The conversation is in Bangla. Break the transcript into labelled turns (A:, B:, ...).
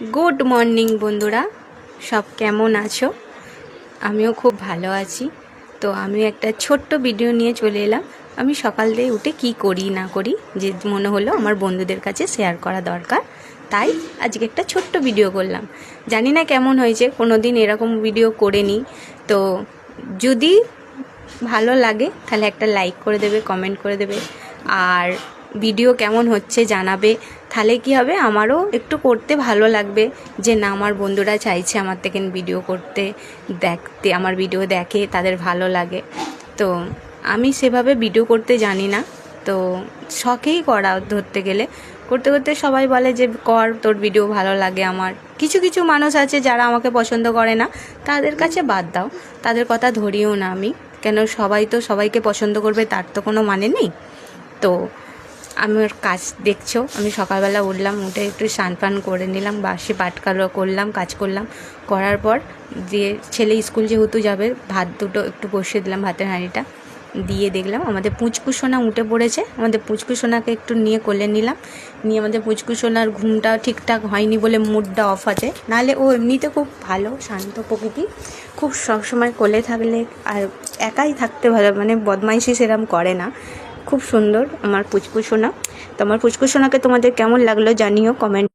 A: গুড মর্নিং বন্ধুরা। সব কেমন আছো? আমিও খুব ভালো আছি। তো আমি একটা ছোট্ট ভিডিও নিয়ে চলে এলাম। আমি সকাল দিয়ে উঠে কি করি, না করি, যে মনে হলো আমার বন্ধুদের কাছে শেয়ার করা দরকার। তাই আজকে একটা ছোট্ট ভিডিও করলাম। জানি না কেমন হয়েছে কোনো দিন এরকম ভিডিও করে নিই তো যদি ভালো লাগে, তাহলে একটা লাইক করে দেবে কমেন্ট করে দেবে। আর ভিডিও কেমন হচ্ছে জানাবে। তাহলে কি হবে? আমারও একটু করতে ভালো লাগবে যে, না, আমার বন্ধুরা চাইছে আমার থেকে ভিডিও করতে, দেখতে, আমার ভিডিও দেখে, তাদের ভালো লাগে। তো, আমি সেভাবে ভিডিও করতে জানি না। তো, শখেই করা, ধরতে গেলে। করতে করতে সবাই বলে যে, কর, তোর ভিডিও ভালো লাগে আমার। কিছু কিছু মানুষ আছে যারা আমাকে পছন্দ করে না। তাদের কাছে বাদ দাও। তাদের কথা ধরিও না আমি। কেন, সবাই তো সবাইকে পছন্দ করবে, তার তো কোনো মানে নেই। তো আমার কাজ দেখছ। আমি সকালবেলা উঠলাম, উঠে একটু স্নান পান করে নিলাম, বাসি পাটকালো করলাম, কাজ করলাম। করার পর দিয়ে ছেলে স্কুল যেহেতু যাবে, ভাত দুটো একটু বসিয়ে দিলাম ভাতের হাঁড়িটা। দিয়ে দেখলাম আমাদের পুচকুসোনা উঠে পড়েছে। আমাদের পুচকুসোনাকে একটু নিয়ে কোলে নিলাম। নিয়ে আমাদের পুচকুসোনার ঘুমটা ঠিকঠাক হয়নি বলে মুডটা অফ আছে। নাহলে ও এমনিতে খুব ভালো, শান্ত প্রকৃতি। খুব সবসময় কোলে থাকলে আর একাই থাকতে ভালো মানে বদমাইশি সেরম করে না। খুব সুন্দর আমার পুচপুসোনা তো আমার পুচকুসোনাকে তোমাদের কেমন লাগল জানিও কমেন্ট